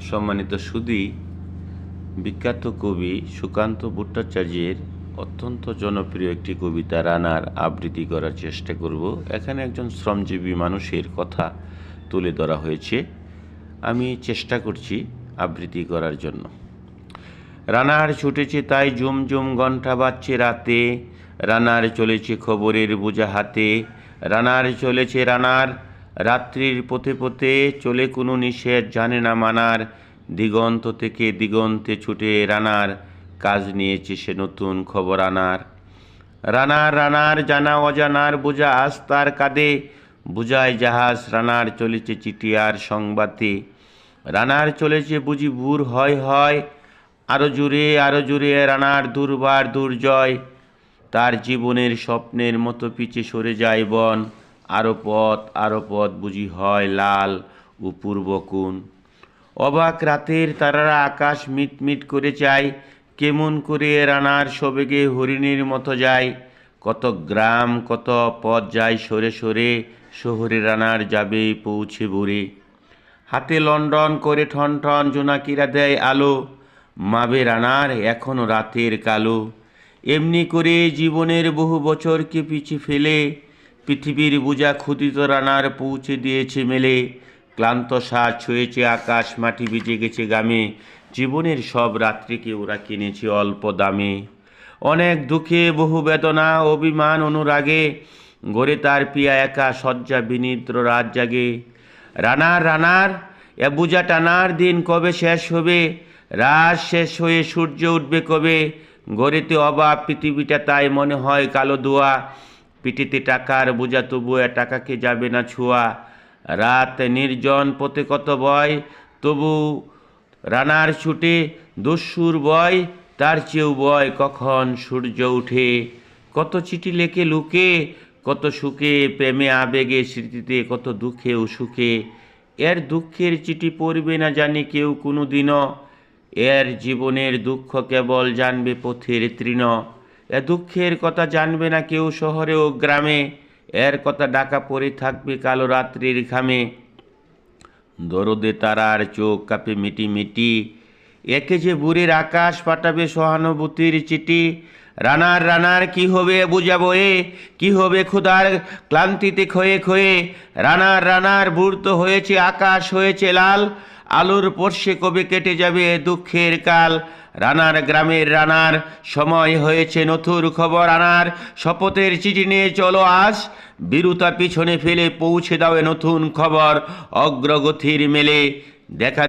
সম্মানিত সুদী, বিখ্যাত কবি সুকান্ত ভট্টাচার্যের অত্যন্ত জনপ্রিয় একটি কবিতা রানার আবৃত্তি করার চেষ্টা করব। এখানে একজন শ্রমজীবী মানুষের কথা তুলে ধরা হয়েছে। আমি চেষ্টা করছি আবৃত্তি করার জন্য। রানার ছুটেছে তাই জুম জুম ঘণ্টা বাজছে রাতে। রানার চলেছে খবরের বোঝা হাতে। রানার চলেছে রানার রাত্রির পথে পথে চলে কোনো নিষেধ জানে না মানার। দিগন্ত থেকে দিগন্তে ছুটে রানার, কাজ নিয়েছে সে নতুন খবর আনার। রানার রানার, জানা অজানার, বোঝা আজ তার কাঁধে। বুঝায় জাহাজ, রানার চলেছে চিঠি আর সংবাদে। রানার চলেছে বুঝি ভুর হয় হয়। আরও জুড়ে আরও জুড়ে রানার দুর্বার দুর্জয়। তার জীবনের স্বপ্নের মতো পিছে সরে যায় বন। আরও পথ আরও পথ বুঝি হয় লাল ও পূর্বকুণ অবাক রাতের তারারা আকাশ মিটমিট করে চায়, কেমন করে রানার সবেগে হরিণীর মতো যায়। কত গ্রাম, কত পথ যায় সরে সরে, শহরে রানার যাবে, পৌঁছে ভরে। হাতে লন্ডন করে ঠন ঠন জোনাকিরা দেয় আলো, মাবে রানার এখনও রাতের কালো। এমনি করে জীবনের বহু বছরকে পিছিয়ে ফেলে পৃথিবীর বোঝা ক্ষুদিত রানার পৌঁছে দিয়েছে মেলে। ক্লান্ত শ্বাস ছুঁয়েছে আকাশ, মাটি ভিজে গেছে গামে জীবনের সব রাত্রিকে ওরা কিনেছে অল্প দামে। অনেক দুঃখে, বহু বেদনা, অভিমান, অনুরাগে। গড়ে তার পিয়া একা শয্যা বিনিদ্র রাত জাগে। রানার রানার, এ বুঝা টানার দিন কবে শেষ হবে? রাত শেষ হয়ে সূর্য উঠবে কবে? গড়েতে অবাব পৃথিবীটা তাই মনে হয় কালো দোয়া। পিঠিতে টাকার বোঝা তবু এ টাকাকে যাবে না ছোঁয়া। রাত নির্জন পথে কত বয়, তবু রানার ছুটে দস্যুর বয়, তার চেয়েও বয় কখন সূর্য উঠে। কত চিঠি লেখে লুকে, কত সুখে প্রেমে আবেগে স্মৃতিতে, কত দুঃখে ও সুখে। এর দুঃখের চিঠি পড়বে না জানি কেউ কোনো দিনও এর জীবনের দুঃখ কেবল জানবে পথের তৃণ। এ দুঃখের কথা জানবে না কেউ শহরে ও গ্রামে। এর কথা ডাকা পড়ে থাকবে কালো রাত্রির ঘামে। দরদে তারার চোখ কাঁপে মিটি মিটি। একে যে বুড়ির আকাশ পাঠাবে সহানুভূতির চিঠি। রানার রানার, কি হবে বুঝাবো এ? কি হবে ক্ষুধার ক্লান্তিতে ক্ষয়ে ক্ষয়ে? রানার রানার, বুড়ত হয়েছে, আকাশ হয়েছে লাল। আলোর পর্শে কবে কেটে যাবে দুঃখের কাল? রানার গ্রামের রানার, সময় হয়েছে নথুর খবর আনার। শপথের চিঠি নিয়ে চলো আজ, বিরুতা পিছনে ফেলে পৌঁছে দাও নতুন খবর অগ্রগতির মেলে। দেখা